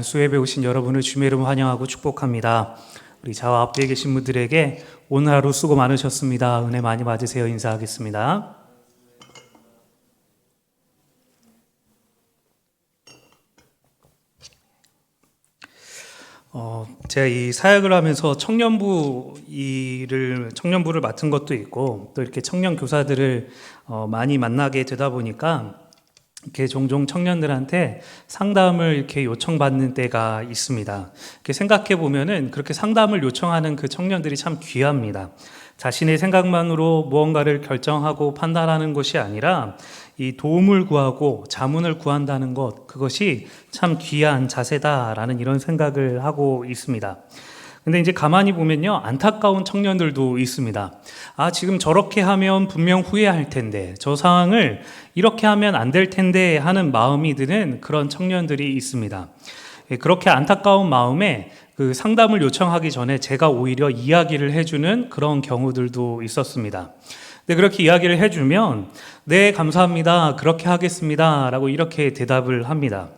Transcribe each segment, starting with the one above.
수협에 오신 여러분을 주의 이름 환영하고 축복합니다. 우리 좌와 앞뒤에 계신 분들에게 오늘 하루 수고 많으셨습니다. 은혜 많이 받으세요. 인사하겠습니다. 어, 제가 이 사역을 하면서 청년부 일을 청년부를 맡은 것도 있고 또 이렇게 청년 교사들을 어, 많이 만나게 되다 보니까 이렇게 종종 청년들한테 상담을 이렇게 요청받는 때가 있습니다. 이렇게 생각해 보면은 그렇게 상담을 요청하는 그 청년들이 참 귀합니다. 자신의 생각만으로 무언가를 결정하고 판단하는 것이 아니라 이 도움을 구하고 자문을 구한다는 것 그것이 참 귀한 자세다라는 이런 생각을 하고 있습니다. 근데 이제 가만히 보면요. 안타까운 청년들도 있습니다. 아, 지금 저렇게 하면 분명 후회할 텐데, 저 상황을 이렇게 하면 안 될 텐데 하는 마음이 드는 그런 청년들이 있습니다. 예, 그렇게 안타까운 마음에 그 상담을 요청하기 전에 제가 오히려 이야기를 해주는 그런 경우들도 있었습니다. 근데 그렇게 이야기를 해주면, 네, 감사합니다. 그렇게 하겠습니다. 라고 이렇게 대답을 합니다.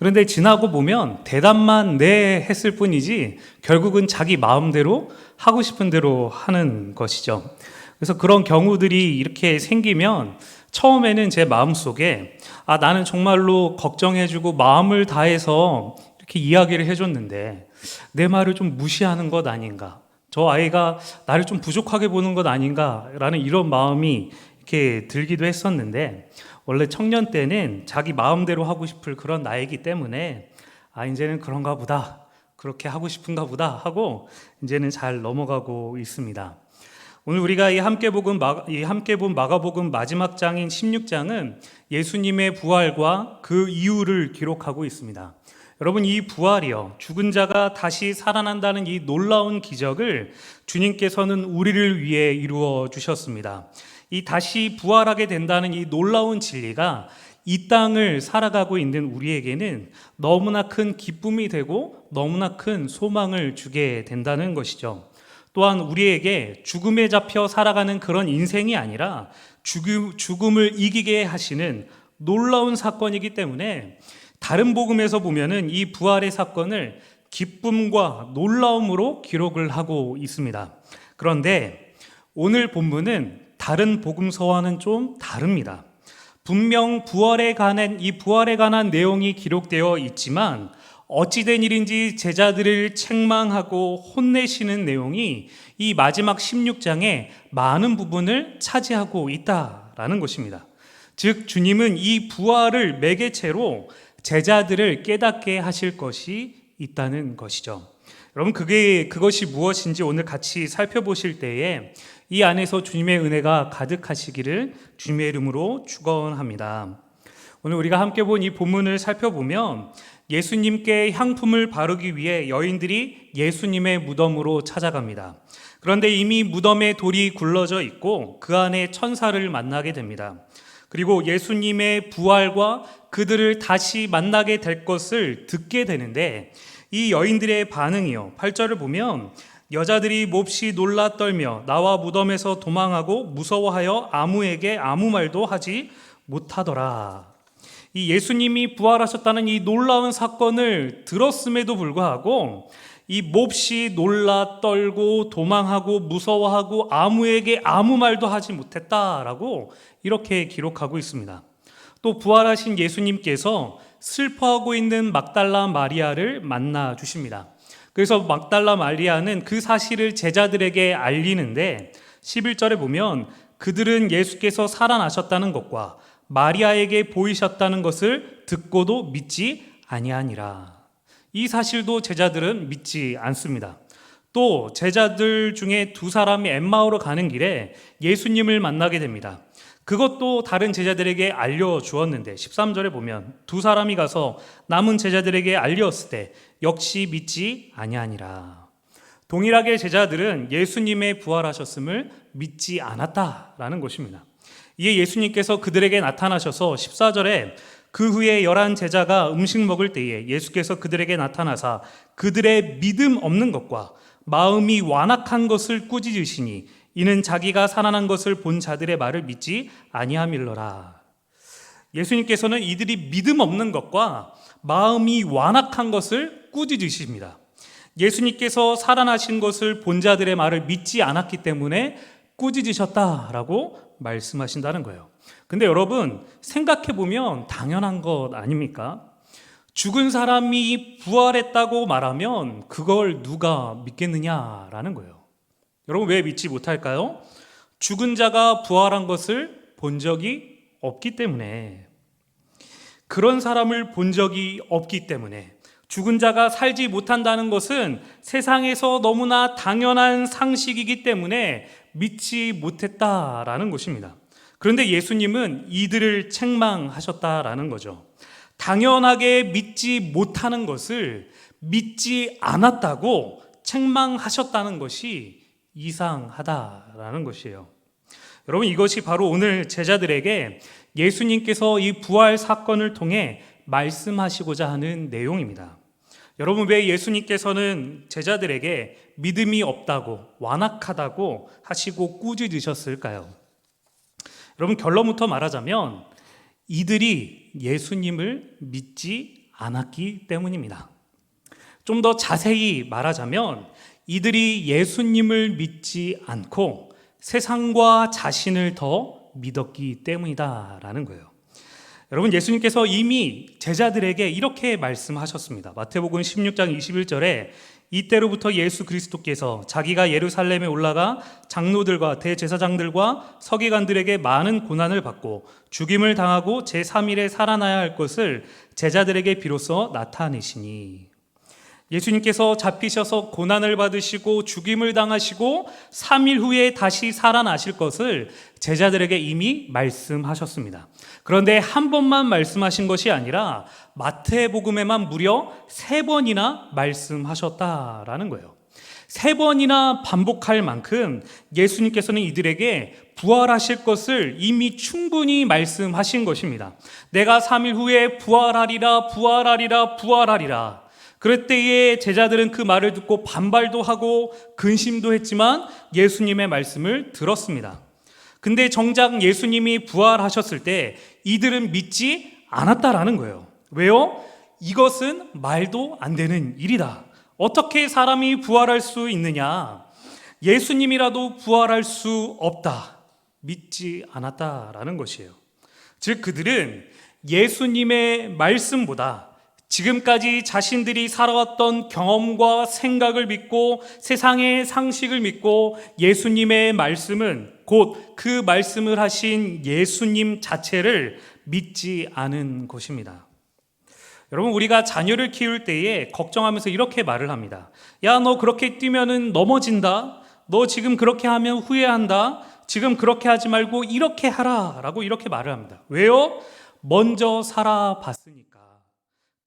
그런데 지나고 보면 대답만 네 했을 뿐이지 결국은 자기 마음대로 하고 싶은 대로 하는 것이죠. 그래서 그런 경우들이 이렇게 생기면 처음에는 제 마음 속에 아, 나는 정말로 걱정해 주고 마음을 다해서 이렇게 이야기를 해 줬는데 내 말을 좀 무시하는 것 아닌가. 저 아이가 나를 좀 부족하게 보는 것 아닌가라는 이런 마음이 이렇게 들기도 했었는데 원래 청년 때는 자기 마음대로 하고 싶을 그런 나이기 때문에 아 이제는 그런가 보다 그렇게 하고 싶은가 보다 하고 이제는 잘 넘어가고 있습니다. 오늘 우리가 이 함께 복음 이 함께 본 마가복음 마지막 장인 16장은 예수님의 부활과 그 이유를 기록하고 있습니다. 여러분 이 부활이요 죽은 자가 다시 살아난다는 이 놀라운 기적을 주님께서는 우리를 위해 이루어 주셨습니다. 이 다시 부활하게 된다는 이 놀라운 진리가 이 땅을 살아가고 있는 우리에게는 너무나 큰 기쁨이 되고 너무나 큰 소망을 주게 된다는 것이죠. 또한 우리에게 죽음에 잡혀 살아가는 그런 인생이 아니라 죽음, 죽음을 이기게 하시는 놀라운 사건이기 때문에 다른 복음에서 보면은 이 부활의 사건을 기쁨과 놀라움으로 기록을 하고 있습니다. 그런데 오늘 본문은 다른 복음서와는 좀 다릅니다. 분명 부활에 관한 이 부활에 관한 내용이 기록되어 있지만 어찌된 일인지 제자들을 책망하고 혼내시는 내용이 이 마지막 16장의 많은 부분을 차지하고 있다라는 것입니다. 즉 주님은 이 부활을 매개체로 제자들을 깨닫게 하실 것이 있다는 것이죠. 여러분 그게 그것이 무엇인지 오늘 같이 살펴보실 때에 이 안에서 주님의 은혜가 가득하시기를 주님의 이름으로 축원합니다. 오늘 우리가 함께 본 이 본문을 살펴보면 예수님께 향품을 바르기 위해 여인들이 예수님의 무덤으로 찾아갑니다. 그런데 이미 무덤에 돌이 굴러져 있고 그 안에 천사를 만나게 됩니다. 그리고 예수님의 부활과 그들을 다시 만나게 될 것을 듣게 되는데 이 여인들의 반응이요. 8절을 보면 여자들이 몹시 놀라 떨며 나와 무덤에서 도망하고 무서워하여 아무에게 아무 말도 하지 못하더라. 이 예수님이 부활하셨다는 이 놀라운 사건을 들었음에도 불구하고 이 몹시 놀라 떨고 도망하고 무서워하고 아무에게 아무 말도 하지 못했다라고 이렇게 기록하고 있습니다. 또 부활하신 예수님께서 슬퍼하고 있는 막달라 마리아를 만나 주십니다. 그래서 막달라 마리아는 그 사실을 제자들에게 알리는데 11절에 보면 그들은 예수께서 살아나셨다는 것과 마리아에게 보이셨다는 것을 듣고도 믿지 아니하니라. 이 사실도 제자들은 믿지 않습니다. 또 제자들 중에 두 사람이 엠마오로 가는 길에 예수님을 만나게 됩니다. 그것도 다른 제자들에게 알려주었는데 13절에 보면 두 사람이 가서 남은 제자들에게 알렸을 때 역시 믿지 아니하니라. 동일하게 제자들은 예수님의 부활하셨음을 믿지 않았다라는 것입니다. 이에 예수님께서 그들에게 나타나셔서 14절에 그 후에 열한 제자가 음식 먹을 때에 예수께서 그들에게 나타나사 그들의 믿음 없는 것과 마음이 완악한 것을 꾸짖으시니 이는 자기가 살아난 것을 본 자들의 말을 믿지 아니함일러라. 예수님께서는 이들이 믿음 없는 것과 마음이 완악한 것을 꾸짖으십니다. 예수님께서 살아나신 것을 본 자들의 말을 믿지 않았기 때문에 꾸짖으셨다라고 말씀하신다는 거예요. 근데 여러분 생각해 보면 당연한 것 아닙니까? 죽은 사람이 부활했다고 말하면 그걸 누가 믿겠느냐라는 거예요. 여러분 왜 믿지 못할까요? 죽은 자가 부활한 것을 본 적이 없기 때문에 그런 사람을 본 적이 없기 때문에 죽은 자가 살지 못한다는 것은 세상에서 너무나 당연한 상식이기 때문에 믿지 못했다라는 것입니다. 그런데 예수님은 이들을 책망하셨다라는 거죠. 당연하게 믿지 못하는 것을 믿지 않았다고 책망하셨다는 것이 이상하다라는 것이에요. 여러분 이것이 바로 오늘 제자들에게 예수님께서 이 부활 사건을 통해 말씀하시고자 하는 내용입니다. 여러분 왜 예수님께서는 제자들에게 믿음이 없다고 완악하다고 하시고 꾸짖으셨을까요? 여러분 결론부터 말하자면 이들이 예수님을 믿지 않았기 때문입니다. 좀 더 자세히 말하자면 이들이 예수님을 믿지 않고 세상과 자신을 더 믿었기 때문이다라는 거예요. 여러분 예수님께서 이미 제자들에게 이렇게 말씀하셨습니다. 마태복음 16장 21절에 이때로부터 예수 그리스도께서 자기가 예루살렘에 올라가 장로들과 대제사장들과 서기관들에게 많은 고난을 받고 죽임을 당하고 제3일에 살아나야 할 것을 제자들에게 비로소 나타내시니 예수님께서 잡히셔서 고난을 받으시고 죽임을 당하시고 3일 후에 다시 살아나실 것을 제자들에게 이미 말씀하셨습니다. 그런데 한 번만 말씀하신 것이 아니라 마태복음에만 무려 세 번이나 말씀하셨다라는 거예요. 세 번이나 반복할 만큼 예수님께서는 이들에게 부활하실 것을 이미 충분히 말씀하신 것입니다. 내가 3일 후에 부활하리라, 부활하리라, 부활하리라. 그럴 때에 제자들은 그 말을 듣고 반발도 하고 근심도 했지만 예수님의 말씀을 들었습니다. 근데 정작 예수님이 부활하셨을 때 이들은 믿지 않았다라는 거예요. 왜요? 이것은 말도 안 되는 일이다. 어떻게 사람이 부활할 수 있느냐? 예수님이라도 부활할 수 없다. 믿지 않았다라는 것이에요. 즉, 그들은 예수님의 말씀보다 지금까지 자신들이 살아왔던 경험과 생각을 믿고 세상의 상식을 믿고 예수님의 말씀은 곧 그 말씀을 하신 예수님 자체를 믿지 않은 것입니다. 여러분, 우리가 자녀를 키울 때에 걱정하면서 이렇게 말을 합니다. 야, 너 그렇게 뛰면은 넘어진다. 너 지금 그렇게 하면 후회한다. 지금 그렇게 하지 말고 이렇게 하라. 라고 이렇게 말을 합니다. 왜요? 먼저 살아봤으니까.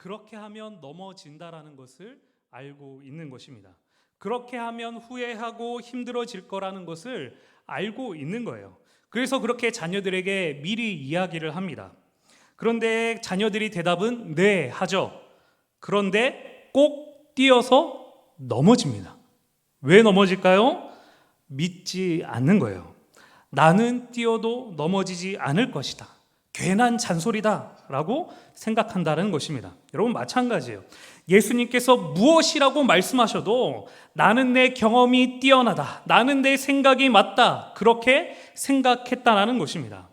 그렇게 하면 넘어진다라는 것을 알고 있는 것입니다. 그렇게 하면 후회하고 힘들어질 거라는 것을 알고 있는 거예요. 그래서 그렇게 자녀들에게 미리 이야기를 합니다. 그런데 자녀들이 대답은 네 하죠. 그런데 꼭 뛰어서 넘어집니다. 왜 넘어질까요? 믿지 않는 거예요. 나는 뛰어도 넘어지지 않을 것이다. 괜한 잔소리다. 라고 생각한다는 것입니다. 여러분, 마찬가지예요. 예수님께서 무엇이라고 말씀하셔도 나는 내 경험이 뛰어나다. 나는 내 생각이 맞다. 그렇게 생각했다라는 것입니다.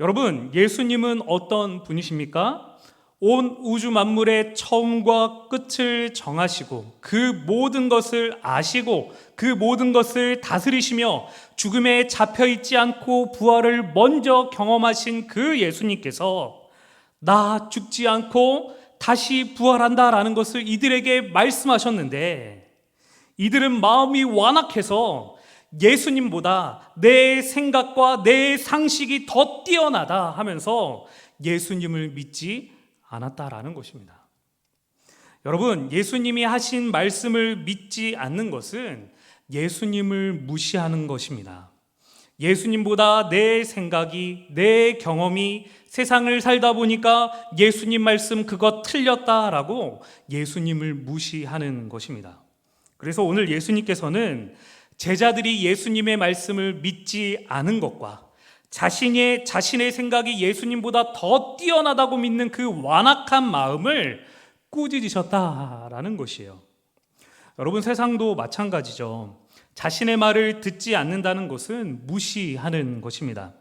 여러분, 예수님은 어떤 분이십니까? 온 우주 만물의 처음과 끝을 정하시고 그 모든 것을 아시고 그 모든 것을 다스리시며 죽음에 잡혀 있지 않고 부활을 먼저 경험하신 그 예수님께서 나 죽지 않고 다시 부활한다라는 것을 이들에게 말씀하셨는데 이들은 마음이 완악해서 예수님보다 내 생각과 내 상식이 더 뛰어나다 하면서 예수님을 믿지 않았다라는 것입니다. 여러분, 예수님이 하신 말씀을 믿지 않는 것은 예수님을 무시하는 것입니다. 예수님보다 내 생각이, 내 경험이 세상을 살다 보니까 예수님 말씀 그거 틀렸다라고 예수님을 무시하는 것입니다. 그래서 오늘 예수님께서는 제자들이 예수님의 말씀을 믿지 않은 것과 자신의 자신의 생각이 예수님보다 더 뛰어나다고 믿는 그 완악한 마음을 꾸짖으셨다라는 것이에요. 여러분 세상도 마찬가지죠. 자신의 말을 듣지 않는다는 것은 무시하는 것입니다.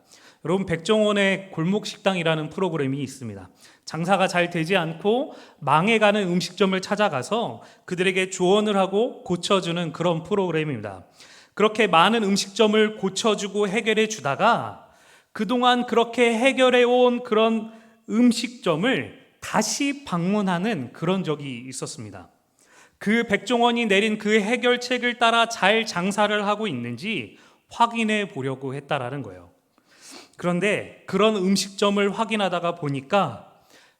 여러분 백종원의 골목 식당이라는 프로그램이 있습니다. 장사가 잘 되지 않고 망해가는 음식점을 찾아가서 그들에게 조언을 하고 고쳐주는 그런 프로그램입니다. 그렇게 많은 음식점을 고쳐주고 해결해 주다가 그동안 그렇게 해결해 온 그런 음식점을 다시 방문하는 그런 적이 있었습니다. 그 백종원이 내린 그 해결책을 따라 잘 장사를 하고 있는지 확인해 보려고 했다라는 거예요. 그런데 그런 음식점을 확인하다가 보니까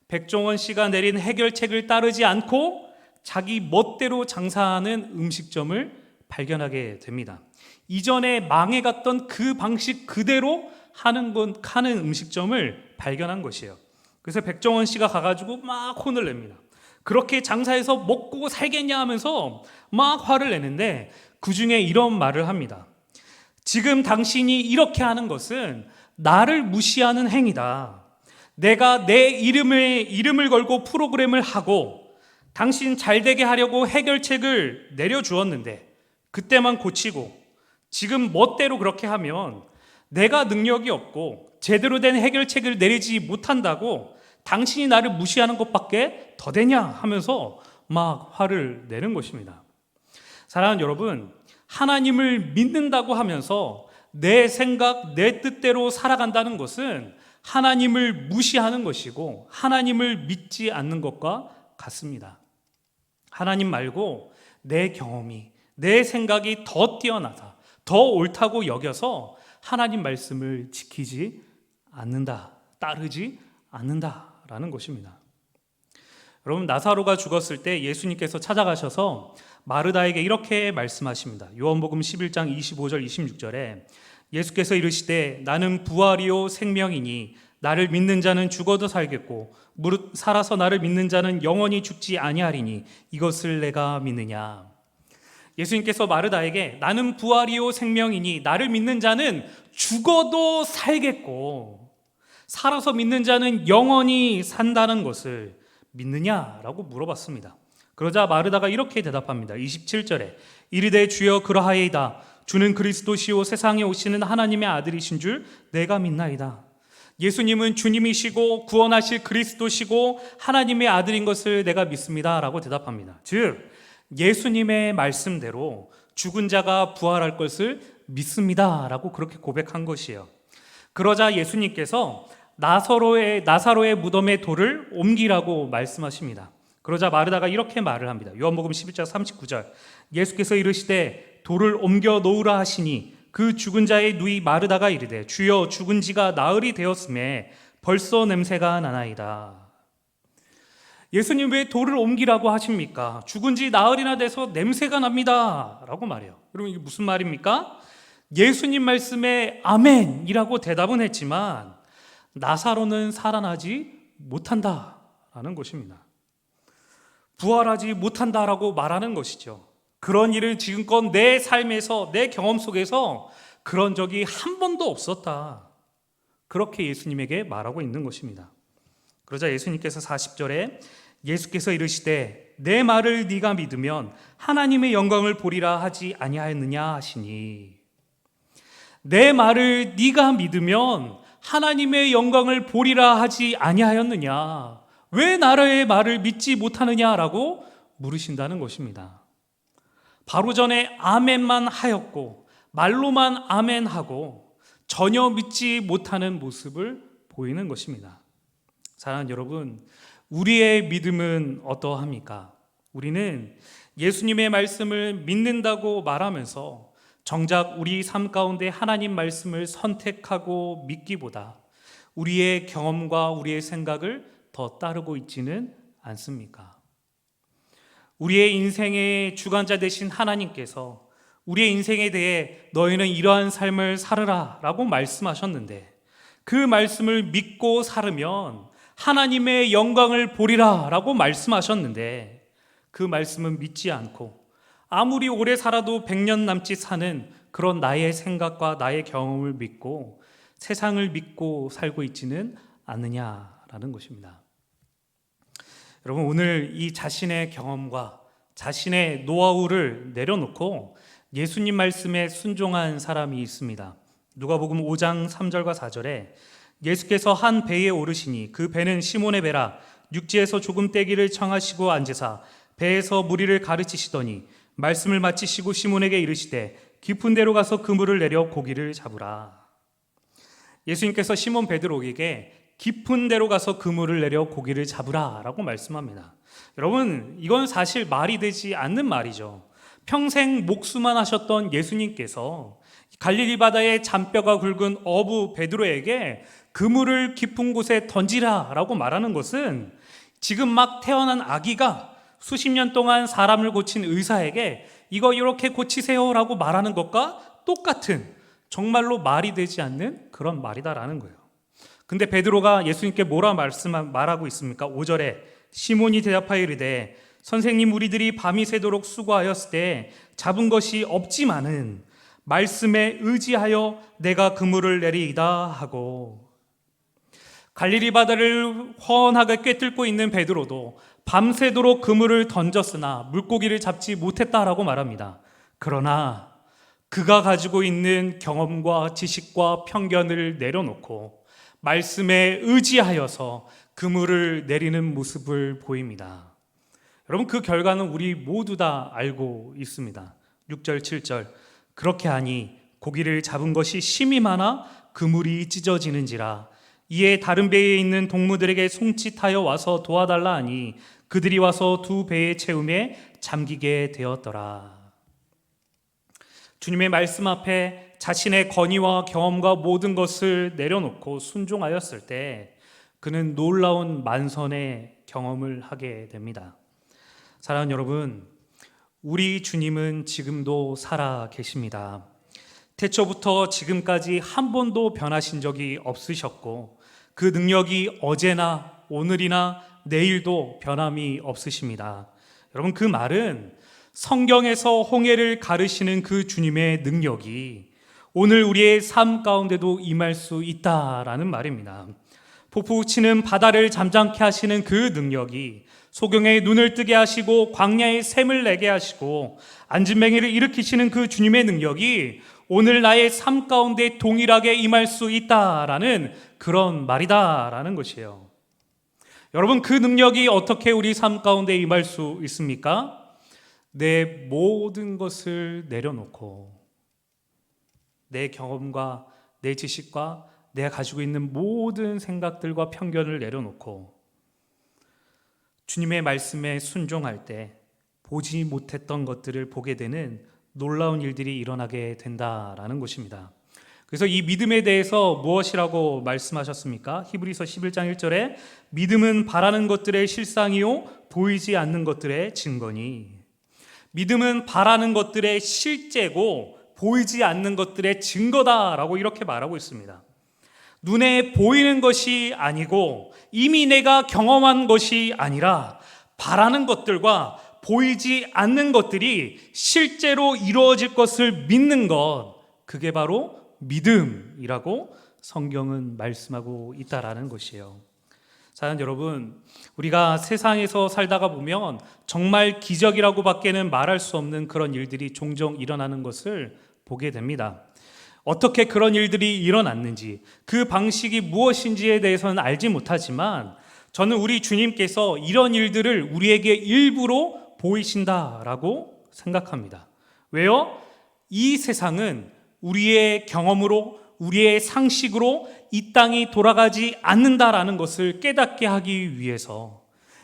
백종원 씨가 내린 해결책을 따르지 않고 자기 멋대로 장사하는 음식점을 발견하게 됩니다. 이전에 망해갔던 그 방식 그대로 하는 건 하는 음식점을 발견한 것이에요. 그래서 백종원 씨가 가가지고 막 혼을 냅니다. 그렇게 장사해서 먹고 살겠냐 하면서 막 화를 내는데 그 중에 이런 말을 합니다. 지금 당신이 이렇게 하는 것은 나를 무시하는 행위다. 내가 내 이름을 이름을 걸고 프로그램을 하고 당신 잘 되게 하려고 해결책을 내려주었는데 그때만 고치고 지금 멋대로 그렇게 하면 내가 능력이 없고 제대로 된 해결책을 내리지 못한다고 당신이 나를 무시하는 것밖에 더 되냐 하면서 막 화를 내는 것입니다. 사랑하는 여러분, 하나님을 믿는다고 하면서 내 생각, 내 뜻대로 살아간다는 것은 하나님을 무시하는 것이고 하나님을 믿지 않는 것과 같습니다. 하나님 말고 내 경험이, 내 생각이 더 뛰어나다, 더 옳다고 여겨서 하나님 말씀을 지키지 않는다, 따르지 않는다 라는 것입니다. 여러분 나사로가 죽었을 때 예수님께서 찾아가셔서 마르다에게 이렇게 말씀하십니다. 요한복음 11장 25절 26절에 예수께서 이르시되 나는 부활이요 생명이니 나를 믿는 자는 죽어도 살겠고 무릇 살아서 나를 믿는 자는 영원히 죽지 아니하리니 이것을 내가 믿느냐. 예수님께서 마르다에게 나는 부활이요 생명이니 나를 믿는 자는 죽어도 살겠고 살아서 믿는 자는 영원히 산다는 것을 믿느냐라고 물어봤습니다. 그러자 마르다가 이렇게 대답합니다. 27절에 이르되 주여 그러하이다. 주는 그리스도시요 세상에 오시는 하나님의 아들이신 줄 내가 믿나이다. 예수님은 주님이시고 구원하실 그리스도시고 하나님의 아들인 것을 내가 믿습니다라고 대답합니다. 즉 예수님의 말씀대로 죽은 자가 부활할 것을 믿습니다라고 그렇게 고백한 것이에요. 그러자 예수님께서 나사로의 나사로의 무덤의 돌을 옮기라고 말씀하십니다. 그러자 마르다가 이렇게 말을 합니다. 요한복음 11장 39절. 예수께서 이르시되 돌을 옮겨 놓으라 하시니 그 죽은 자의 누이 마르다가 이르되 주여 죽은 지가 나흘이 되었음에 벌써 냄새가 나나이다. 예수님 왜 돌을 옮기라고 하십니까? 죽은 지 나흘이나 돼서 냄새가 납니다. 라고 말해요. 여러분 이게 무슨 말입니까? 예수님 말씀에 아멘이라고 대답은 했지만 나사로는 살아나지 못한다라는 것입니다. 부활하지 못한다라고 말하는 것이죠. 그런 일을 지금껏 내 삶에서 내 경험 속에서 그런 적이 한 번도 없었다. 그렇게 예수님에게 말하고 있는 것입니다. 그러자 예수님께서 40절에 예수께서 이르시되 내 말을 네가 믿으면 하나님의 영광을 보리라 하지 아니하였느냐 하시니 내 말을 네가 믿으면 하나님의 영광을 보리라 하지 아니하였느냐 왜 나라의 말을 믿지 못하느냐라고 물으신다는 것입니다. 바로 전에 아멘만 하였고 말로만 아멘하고 전혀 믿지 못하는 모습을 보이는 것입니다. 사랑하는 여러분, 우리의 믿음은 어떠합니까? 우리는 예수님의 말씀을 믿는다고 말하면서 정작 우리 삶 가운데 하나님 말씀을 선택하고 믿기보다 우리의 경험과 우리의 생각을 더 따르고 있지는 않습니까? 우리의 인생의 주관자 되신 하나님께서 우리의 인생에 대해 너희는 이러한 삶을 살으라 라고 말씀하셨는데 그 말씀을 믿고 살으면 하나님의 영광을 보리라 라고 말씀하셨는데 그 말씀은 믿지 않고 아무리 오래 살아도 백년 남짓 사는 그런 나의 생각과 나의 경험을 믿고 세상을 믿고 살고 있지는 않느냐라는 것입니다. 여러분 오늘 이 자신의 경험과 자신의 노하우를 내려놓고 예수님 말씀에 순종한 사람이 있습니다. 누가복음 5장 3절과 4절에 예수께서 한 배에 오르시니 그 배는 시몬의 배라 육지에서 조금 떼기를 청하시고 앉으사 배에서 무리를 가르치시더니 말씀을 마치시고 시몬에게 이르시되 깊은 데로 가서 그물을 내려 고기를 잡으라. 예수님께서 시몬 베드로에게 깊은 데로 가서 그물을 내려 고기를 잡으라라고 말씀합니다. 여러분, 이건 사실 말이 되지 않는 말이죠. 평생 목수만 하셨던 예수님께서 갈릴리 바다의 잔뼈가 굵은 어부 베드로에게 그물을 깊은 곳에 던지라라고 말하는 것은 지금 막 태어난 아기가 수십 년 동안 사람을 고친 의사에게 이거 이렇게 고치세요라고 말하는 것과 똑같은 정말로 말이 되지 않는 그런 말이다라는 거예요. 근데 베드로가 예수님께 뭐라 말씀 말하고 있습니까? 5절에 시몬이 대답하여 이르되 선생님 우리들이 밤이 새도록 수고하였을 때 잡은 것이 없지만은 말씀에 의지하여 내가 그물을 내리이다 하고 갈릴리 바다를 훤하게 꿰뚫고 있는 베드로도 밤새도록 그물을 던졌으나 물고기를 잡지 못했다라고 말합니다. 그러나 그가 가지고 있는 경험과 지식과 편견을 내려놓고 말씀에 의지하여서 그물을 내리는 모습을 보입니다. 여러분 그 결과는 우리 모두 다 알고 있습니다. 6절 7절 그렇게 하니 고기를 잡은 것이 심이 많아 그물이 찢어지는지라 이에 다른 배에 있는 동무들에게 송치타여 와서 도와달라 하니 그들이 와서 두 배의 채움에 잠기게 되었더라. 주님의 말씀 앞에 자신의 건의와 경험과 모든 것을 내려놓고 순종하였을 때 그는 놀라운 만선의 경험을 하게 됩니다. 사랑하는 여러분, 우리 주님은 지금도 살아 계십니다. 태초부터 지금까지 한 번도 변하신 적이 없으셨고 그 능력이 어제나 오늘이나 내일도 변함이 없으십니다. 여러분 그 말은 성경에서 홍해를 가르시는 그 주님의 능력이 오늘 우리의 삶 가운데도 임할 수 있다라는 말입니다. 폭풍 치는 바다를 잠잠케 하시는 그 능력이 소경의 눈을 뜨게 하시고 광야의 샘을 내게 하시고 안진뱅이를 일으키시는 그 주님의 능력이 오늘 나의 삶 가운데 동일하게 임할 수 있다라는 그런 말이다라는 것이에요. 여러분 그 능력이 어떻게 우리 삶 가운데 임할 수 있습니까? 내 모든 것을 내려놓고 내 경험과 내 지식과 내가 가지고 있는 모든 생각들과 편견을 내려놓고 주님의 말씀에 순종할 때 보지 못했던 것들을 보게 되는 놀라운 일들이 일어나게 된다라는 것입니다. 그래서 이 믿음에 대해서 무엇이라고 말씀하셨습니까? 히브리서 11장 1절에 믿음은 바라는 것들의 실상이요 보이지 않는 것들의 증거니 믿음은 바라는 것들의 실제고 보이지 않는 것들의 증거다라고 이렇게 말하고 있습니다. 눈에 보이는 것이 아니고 이미 내가 경험한 것이 아니라 바라는 것들과 보이지 않는 것들이 실제로 이루어질 것을 믿는 것, 그게 바로 믿음이라고 성경은 말씀하고 있다라는 것이에요. 사연 여러분, 우리가 세상에서 살다가 보면 정말 기적이라고 밖에는 말할 수 없는 그런 일들이 종종 일어나는 것을 보게 됩니다. 어떻게 그런 일들이 일어났는지, 그 방식이 무엇인지에 대해서는 알지 못하지만 저는 우리 주님께서 이런 일들을 우리에게 일부러 보이신다라고 생각합니다. 왜요? 이 세상은 우리의 경험으로 우리의 상식으로 이 땅이 돌아가지 않는다라는 것을 깨닫게 하기 위해서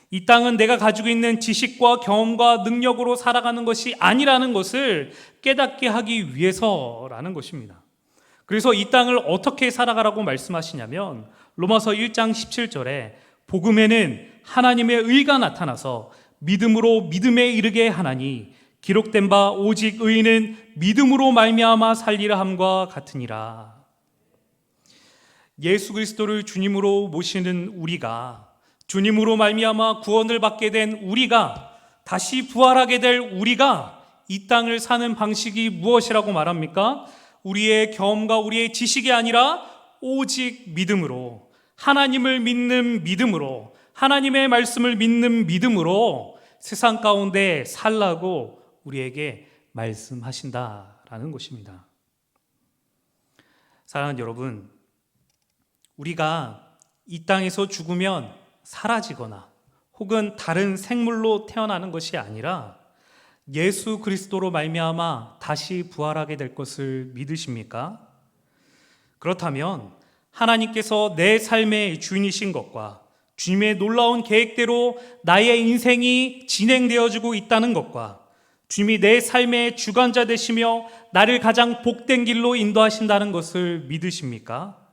이 땅은 내가 가지고 있는 지식과 경험과 능력으로 살아가는 것이 아니라는 것을 깨닫게 하기 위해서라는 것입니다. 그래서 이 땅을 어떻게 살아가라고 말씀하시냐면 로마서 1장 17절에 복음에는 하나님의 의가 나타나서 믿음으로 믿음에 이르게 하나니 기록된 바 오직 의인은 믿음으로 말미암아 살리라 함과 같으니라. 예수 그리스도를 주님으로 모시는 우리가 주님으로 말미암아 구원을 받게 된 우리가 다시 부활하게 될 우리가 이 땅을 사는 방식이 무엇이라고 말합니까? 우리의 경험과 우리의 지식이 아니라 오직 믿음으로 하나님을 믿는 믿음으로 하나님의 말씀을 믿는 믿음으로 세상 가운데 살라고 우리에게 말씀하신다라는 것입니다. 사랑하는 여러분, 우리가 이 땅에서 죽으면 사라지거나 혹은 다른 생물로 태어나는 것이 아니라 예수 그리스도로 말미암아 다시 부활하게 될 것을 믿으십니까? 그렇다면 하나님께서 내 삶의 주인이신 것과 주님의 놀라운 계획대로 나의 인생이 진행되어지고 있다는 것과 주님이 내 삶의 주관자 되시며 나를 가장 복된 길로 인도하신다는 것을 믿으십니까?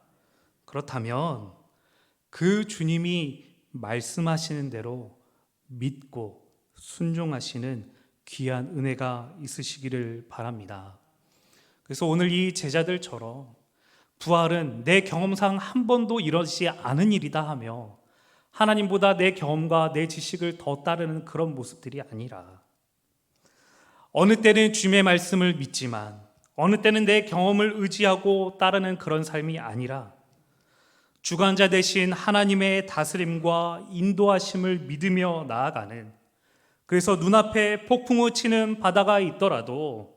그렇다면 그 주님이 말씀하시는 대로 믿고 순종하시는 귀한 은혜가 있으시기를 바랍니다. 그래서 오늘 이 제자들처럼 부활은 내 경험상 한 번도 이러지 않은 일이다 하며 하나님보다 내 경험과 내 지식을 더 따르는 그런 모습들이 아니라 어느 때는 주님의 말씀을 믿지만 어느 때는 내 경험을 의지하고 따르는 그런 삶이 아니라 주관자 대신 하나님의 다스림과 인도하심을 믿으며 나아가는 그래서 눈앞에 폭풍우 치는 바다가 있더라도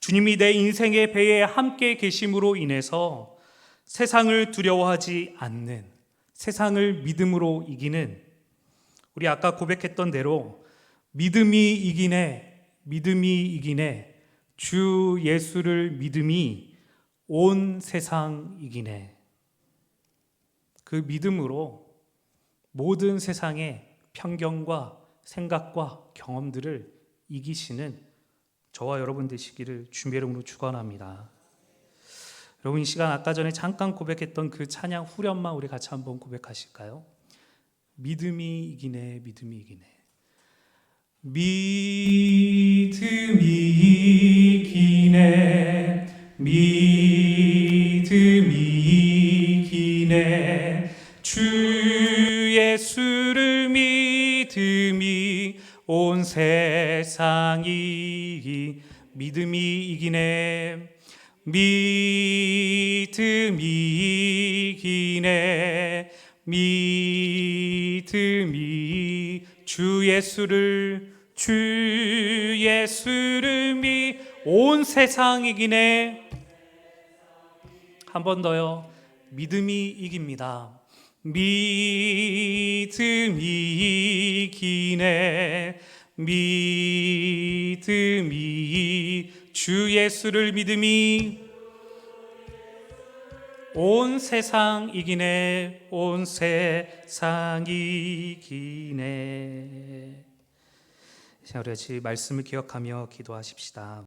주님이 내 인생의 배에 함께 계심으로 인해서 세상을 두려워하지 않는 세상을 믿음으로 이기는 우리 아까 고백했던 대로 믿음이 이기네 믿음이 이기네 주 예수를 믿음이 온 세상 이기네 그 믿음으로 모든 세상의 편견과 생각과 경험들을 이기시는 저와 여러분 되시기를 주님의 이름으로 축원합니다. 여러분 이 시간 아까 전에 잠깐 고백했던 그 찬양 후렴만 우리 같이 한번 고백하실까요? 믿음이 이기네 믿음이 이기네 믿음이 이기네. 믿음이 이기네. 주 예수를 믿음이 온 세상이 믿음이 이기네. 믿음이 이기네. 믿음이 주 예수를 주 예수를 믿온 세상 이 기네. 한 번 더요. 믿음이 이깁니다. 믿음이 이기네. 믿음이 주 예수를 믿음이 온 세상 이기네. 온 세상 이기네. 자 우리 같이 말씀을 기억하며 기도하십시다